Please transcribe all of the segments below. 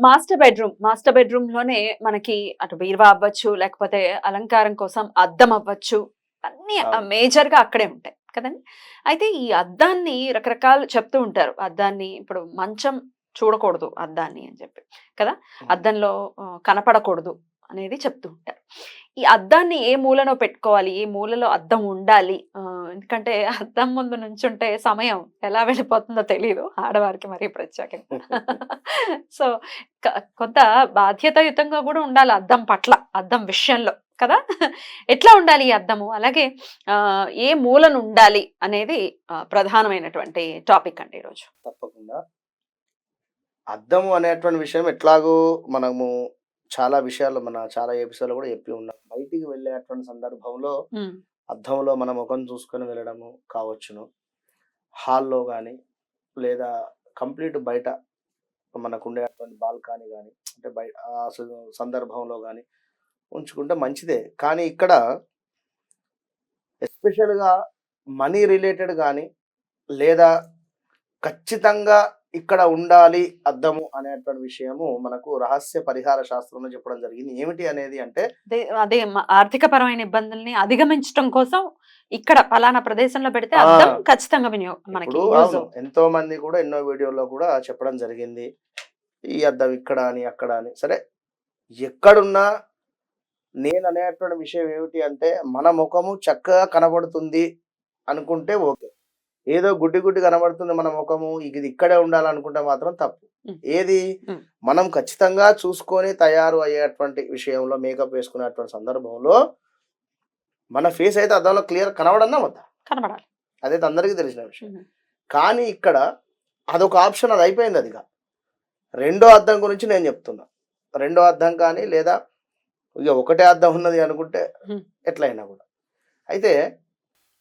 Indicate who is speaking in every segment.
Speaker 1: Master bedroom. Master బెడ్రూమ్లోనే మనకి అటు బీరువా అవ్వచ్చు లేకపోతే అలంకారం కోసం అద్దం అవ్వచ్చు. అన్ని. మేజర్గా అక్కడే ఉంటాయి. కదండి? అయితే ఈ అద్దాన్ని రకరకాలు చెప్తూ ఉంటారు. అద్దాన్ని ఇప్పుడు మంచం చూడకూడదు అద్దాన్ని అని చెప్పి. కదా? అద్దంలో కనపడకూడదు అనేది చెప్తూ ఉంటారు. ఈ అద్దాన్ని ఏ మూలలో పెట్టుకోవాలి. ఏ మూలలో అద్దం ఉండాలి ఎందుకంటే అద్దం ముందు నుంచుంటే సమయం ఎలా వెళ్ళిపోతుందో తెలియదు ఆడవారికి మరీ ప్రత్యేకంగా సో కొంత బాధ్యతాయుతంగా కూడా ఉండాలి అద్దం పట్ల అద్దం విషయంలో కదా? ఎట్లా ఉండాలి ఈ అద్దము? అలాగే ఏ మూలను ఉండాలి అనేది ప్రధానమైనటువంటి టాపిక్ అండి ఈరోజు.
Speaker 2: తప్పకుండా. అద్దము అనేటువంటి విషయం ఎట్లాగో మనము చాలా విషయాలు మన చాలా ఎపిసోడ్లో కూడా చెప్పి ఉన్నాం. బయటికి వెళ్ళేటువంటి సందర్భంలో అద్దంలో మన ముఖం చూసుకొని వెళ్ళడము కావచ్చును. హాల్లో కానీ లేదా కంప్లీట్ బయట మనకు ఉండేటువంటి బాల్కనీ కానీ అంటే బయట ఆ సందర్భంలో కానీ ఉంచుకుంటే మంచిదే. కానీ ఇక్కడ ఎస్పెషల్గా మనీ రిలేటెడ్ కానీ లేదా ఖచ్చితంగా ఇక్కడ ఉండాలి అద్దము అనేటువంటి విషయము మనకు రహస్య పరిహార శాస్త్రంలో చెప్పడం జరిగింది ఏమిటి అనేది అంటే
Speaker 1: అదే మ- ఆర్థికపరమైన ఇబ్బందుల్ని అధిగమించడం కోసం ఇక్కడ పలానా ప్రదేశంలో పెడితే. అద్దం ఖచ్చితంగా వినియోగం మనకి.
Speaker 2: ఎంతో మంది కూడా ఎన్నో వీడియోల్లో కూడా చెప్పడం జరిగింది ఈ అద్దం ఇక్కడ అని అక్కడ అని సరే ఎక్కడున్నా నేను అనేటువంటి విషయం ఏమిటి అంటే మన ముఖము చక్కగా కనబడుతుంది అనుకుంటే ఓకే ఏదో గుడ్డి గుడ్డి కనబడుతుంది మన ముఖము ఇది ఇక్కడే ఉండాలనుకుంటే మాత్రం తప్పు. ఏది. మనం ఖచ్చితంగా చూసుకొని తయారు అయ్యేటువంటి విషయంలో మేకప్ వేసుకునేటువంటి సందర్భంలో మన ఫేస్ అయితే అద్దంలో క్లియర్ కనబడన్నా వద్దా
Speaker 1: కనబడాలి
Speaker 2: అదైతే అందరికీ తెలిసిన విషయం. కానీ ఇక్కడ అదొక ఆప్షన్ అది అయిపోయింది అదిగా రెండో అద్దం గురించి నేను చెప్తున్నా రెండో అద్దం కానీ లేదా ఇక ఒకటే అద్దం ఉన్నది అనుకుంటే. ఎట్లయినా కూడా అయితే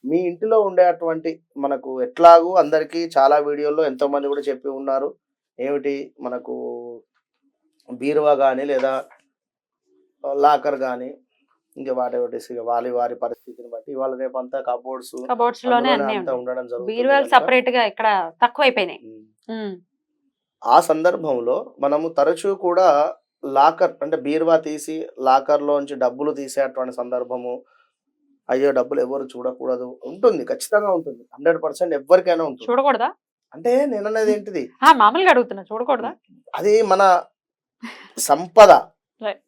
Speaker 2: మీ ఇంటిలో ఉండేటువంటి మనకు ఎట్లాగూ అందరికీ చాలా వీడియోల్లో ఎంతో మంది కూడా చెప్పి ఉన్నారు. ఏమిటి? మనకు బీరువా కానీ లేదా లాకర్ కానీ ఇంకా వాటి ఇక వారి వారి పరిస్థితిని బట్టి ఇవాళ రేపు అంతా కబోర్డ్స్
Speaker 1: కబోర్డ్స్లోనే
Speaker 2: ఉండడం జరుగుతుంది
Speaker 1: సపరేట్గా ఇక్కడ తక్కువైపోయినాయి.
Speaker 2: ఆ సందర్భంలో మనము తరచూ కూడా లాకర్ అంటే బీరువా తీసి లాకర్ లోంచి డబ్బులు తీసేటువంటి సందర్భము అయ్యో డబ్బులు ఎవరు చూడకూడదు. ఉంటుంది ఖచ్చితంగా ఉంటుంది. హండ్రెడ్ పర్సెంట్ ఎవరికైనా ఉంటుంది.
Speaker 1: చూడకూడదా?
Speaker 2: అంటే నేను అనేది ఏంటిది
Speaker 1: మామూలుగా అడుగుతున్నా చూడకూడదా?
Speaker 2: అది మన సంపద.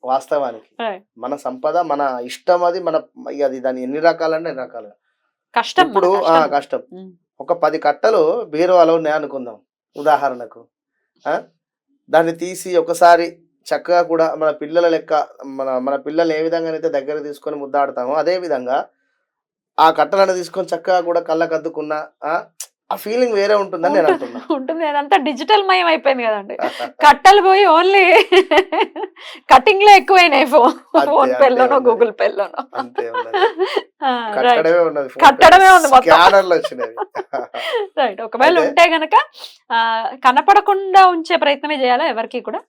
Speaker 2: వాస్తవానికి. మన సంపద మన ఇష్టం అది మన అది దాని ఎన్ని రకాలంటే ఎన్ని రకాలుగా.
Speaker 1: కష్టం
Speaker 2: ఇప్పుడు ఆ,
Speaker 1: కష్టం.
Speaker 2: ఒక పది కట్టలు బీరువాలో ఉన్నాయి అనుకుందాం ఉదాహరణకు? దాన్ని తీసి ఒకసారి చక్కగా కూడా మన పిల్లల లెక్క మన మన పిల్లల్ని ఏ విధంగా అయితే దగ్గర తీసుకొని ముద్దాడుతామో అదే విధంగా ఆ కట్టలను తీసుకొని చక్కగా కూడా కళ్ళకద్దుకున్న ఆ ఫీలింగ్ వేరే ఉంటుందని నేను
Speaker 1: ఉంటుంది
Speaker 2: అంటున్నా.
Speaker 1: ఉంటుంది. అదంతా డిజిటల్ మయం అయిపోయింది కదండి. కట్టలు పోయి ఓన్లీ కటింగ్లో ఎక్కువైనాయి ఫోన్ ఫోన్ పేలోనో. గూగుల్ పేలోనో.
Speaker 2: కట్టడమే ఉన్నది
Speaker 1: కట్టడమే ఉంది మొత్తం.
Speaker 2: స్కానర్లు వచ్చినవి.
Speaker 1: రైట్ ఒకవేళ ఉంటే గనక కనపడకుండా ఉంచే ప్రయత్నమే చేయాలా ఎవరికి కూడా?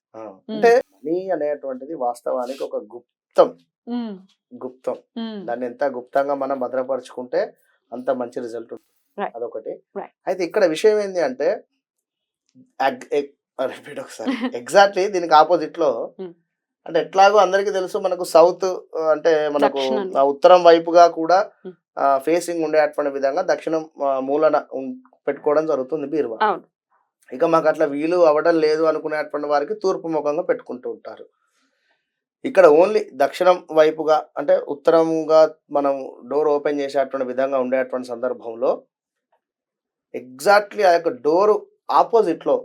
Speaker 2: అంటే మనీ అనేటువంటిది వాస్తవానికి ఒక గుప్తం. గుప్తం. దాన్ని ఎంత గుప్తంగా మనం భద్రపరుచుకుంటే అంత మంచి రిజల్ట్ ఉంటుంది. అదొకటి. అయితే ఇక్కడ విషయం ఏంటి అంటే రిపీట్ ఒకసారి ఎగ్జాక్ట్లీ దీనికి ఆపోజిట్లో
Speaker 1: Hmm.
Speaker 2: అంటే ఎట్లాగో అందరికీ తెలుసు మనకు సౌత్ అంటే మనకు ఉత్తరం వైపుగా కూడా
Speaker 1: Hmm.
Speaker 2: ఫేసింగ్ ఉండేటువంటి విధంగా దక్షిణం మూలన పెట్టుకోవడం జరుగుతుంది బీరువా. ఇక మాకు అట్లా వీలు అవ్వడం లేదు అనుకునేటువంటి వారికి తూర్పు ముఖంగా పెట్టుకుంటూ ఉంటారు ఇక్కడ ఓన్లీ దక్షిణం వైపుగా అంటే ఉత్తరంగా మనం డోర్ ఓపెన్ చేసేటువంటి విధంగా ఉండేటువంటి సందర్భంలో ఎగ్జాక్ట్లీ ఆ యొక్క డోర్ ఆపోజిట్లో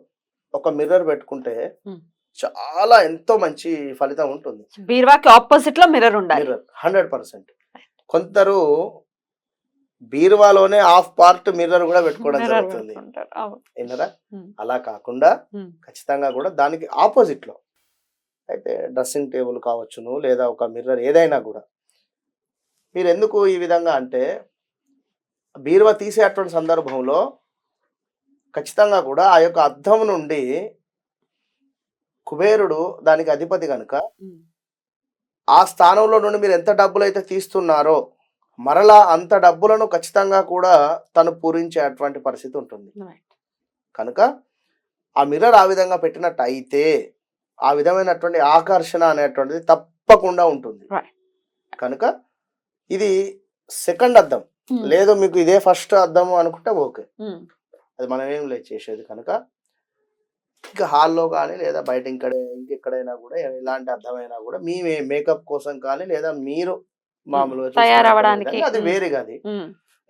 Speaker 2: ఒక మిర్రర్ పెట్టుకుంటే. చాలా ఎంతో మంచి ఫలితం ఉంటుంది
Speaker 1: బీరువాకి ఆపోజిట్లో మిర్రర్ ఉండాలి
Speaker 2: మిర్రర్ హండ్రెడ్ పర్సెంట్ కొందరు బీరువాలోనే హాఫ్ పార్ట్ మిర్రర్ కూడా పెట్టుకోవడం జరుగుతుంది. ఏంటరా. అలా కాకుండా. ఖచ్చితంగా కూడా దానికి ఆపోజిట్లో అయితే డ్రెస్సింగ్ టేబుల్ కావచ్చును లేదా ఒక మిర్రర్ ఏదైనా కూడా మీరు ఎందుకు ఈ విధంగా అంటే బీరువా తీసేటువంటి సందర్భంలో ఖచ్చితంగా కూడా ఆ యొక్క అద్దం నుండి కుబేరుడు దానికి అధిపతి కనుక ఆ స్థానంలో నుండి మీరు ఎంత డబ్బులు అయితే తీస్తున్నారో మరలా అంత డబ్బులను ఖచ్చితంగా కూడా తను పూరించేటువంటి పరిస్థితి ఉంటుంది. కనుక ఆ మిర్రర్ ఆ విధంగా పెట్టినట్టు అయితే ఆ విధమైనటువంటి ఆకర్షణ అనేటువంటిది తప్పకుండా ఉంటుంది. కనుక ఇది సెకండ్
Speaker 1: ఉమ్,
Speaker 2: లేదు మీకు ఇదే ఫస్ట్ అద్దము అనుకుంటే ఓకే. అది మనం ఏం లేదు చేసేది కనుక. ఇంకా హాల్లో కానీ లేదా బయట ఇంకడే ఇంకెక్కడైనా కూడా ఇలాంటి అర్థమైనా కూడా మీ మేకప్ కోసం కానీ లేదా మీరు మామూలుగా. విధంగా అది. వేరేగా అది.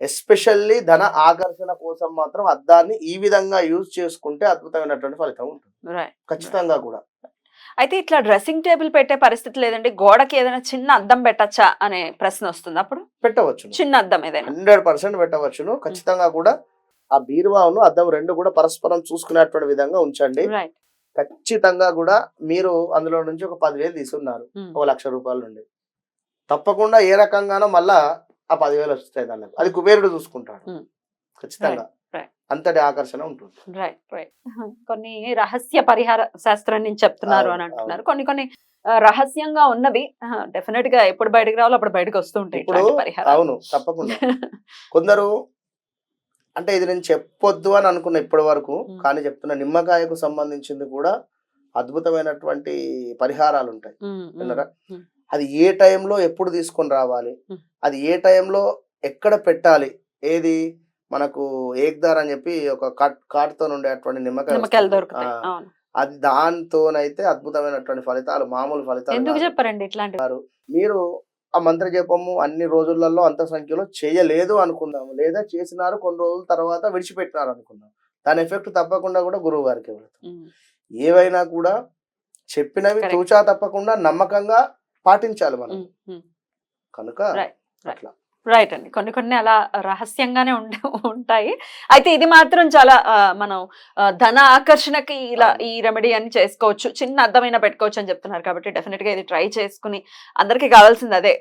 Speaker 2: ఎస్పెషల్లీ ధన ఆకర్షణ కోసం మాత్రం అద్దాన్ని ఈ విధంగా యూజ్ చేసుకుంటే అద్భుతమైనటువంటి ఫలితం ఉంటుంది. ఖచ్చితంగా కూడా.
Speaker 1: అయితే ఇట్లా డ్రెస్సింగ్ టేబుల్ పెట్టే పరిస్థితి లేదండి. గోడకి ఏదైనా చిన్న అద్దం పెట్టచ్చా అనే ప్రశ్న వస్తుంది అప్పుడు?
Speaker 2: పెట్టవచ్చు
Speaker 1: చిన్న అద్దం ఏదైనా.
Speaker 2: హండ్రెడ్ పర్సెంట్ పెట్టవచ్చును. ఖచ్చితంగా కూడా ఆ బీరువాను అద్దం రెండు కూడా పరస్పరం చూసుకునేటువంటి విధంగా ఉంచండి. ఖచ్చితంగా కూడా మీరు అందులో నుంచి ఒక పదివేలు తీసుకున్నారు. ఒక లక్ష రూపాయల నుండి. తప్పకుండా ఏ రకంగానో మళ్ళా ఆ పదివేలు వస్తాయి దానికి అది కుబేరుడు చూసుకుంటాడు. ఖచ్చితంగా. అంతటి ఆకర్షణ ఉంటుంది.
Speaker 1: రైట్ రైట్ కొన్ని రహస్య పరిహార శాస్త్రం నుంచి చెప్తున్నారు అని అంటున్నారు. కొన్ని కొన్ని రహస్యంగా ఉన్నవి డెఫినెట్గా ఎప్పుడు బయటకు రావాలో అప్పుడు బయటకు వస్తూ ఉంటాయి
Speaker 2: అవును తప్పకుండా. కొందరు అంటే ఇది నేను చెప్పొద్దు అని అనుకున్నా ఇప్పటి వరకు. కానీ చెప్తున్నా నిమ్మకాయకు సంబంధించింది కూడా అద్భుతమైనటువంటి పరిహారాలు ఉంటాయి. విన్నారా? అది ఏ టైంలో ఎప్పుడు తీసుకొని రావాలి. అది ఏ టైంలో ఎక్కడ పెట్టాలి? ఏది? మనకు ఏక్దార్ అని చెప్పి ఒక కాట్ కాటుతో ఉండేటువంటి నిమ్మకాయ.
Speaker 1: దొరుకుతాయి
Speaker 2: అది దాంతోనైతే అద్భుతమైనటువంటి ఫలితాలు మామూలు ఫలితాలు
Speaker 1: ఎందుకు. చెప్పారండి ఇట్లాంటివి
Speaker 2: మీరు ఆ మంత్ర జపము అన్ని రోజులలో అంత సంఖ్యలో చేయలేదు అనుకుందాము లేదా చేసినారు కొన్ని రోజుల తర్వాత విడిచిపెట్టినారు అనుకుందాం దాని ఎఫెక్ట్ తప్పకుండా కూడా గురువు గారికి ఏవైనా కూడా చెప్పినవి. తూచా తప్పకుండా నమ్మకంగా పాటించాలి మనం. కనుక. అట్లా
Speaker 1: రైట్ అండి. కొన్ని కొన్ని అలా రహస్యంగానే ఉండే ఉంటాయి. అయితే ఇది మాత్రం చాలా మనం ధన ఆకర్షణకి ఇలా. ఈ రెమెడీ అని చేసుకోవచ్చు. చిన్న అర్థమైనా పెట్టుకోవచ్చు అని చెప్తున్నారు కాబట్టి డెఫినెట్గా ఇది ట్రై చేసుకుని అందరికీ కావాల్సింది అదే.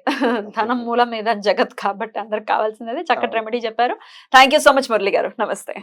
Speaker 1: ధనం మూలం మీద జగత్ కాబట్టి అందరికి కావాల్సింది అదే. చక్కటి. రెమెడీ చెప్పారు. Thank you so much Murali garu. నమస్తే.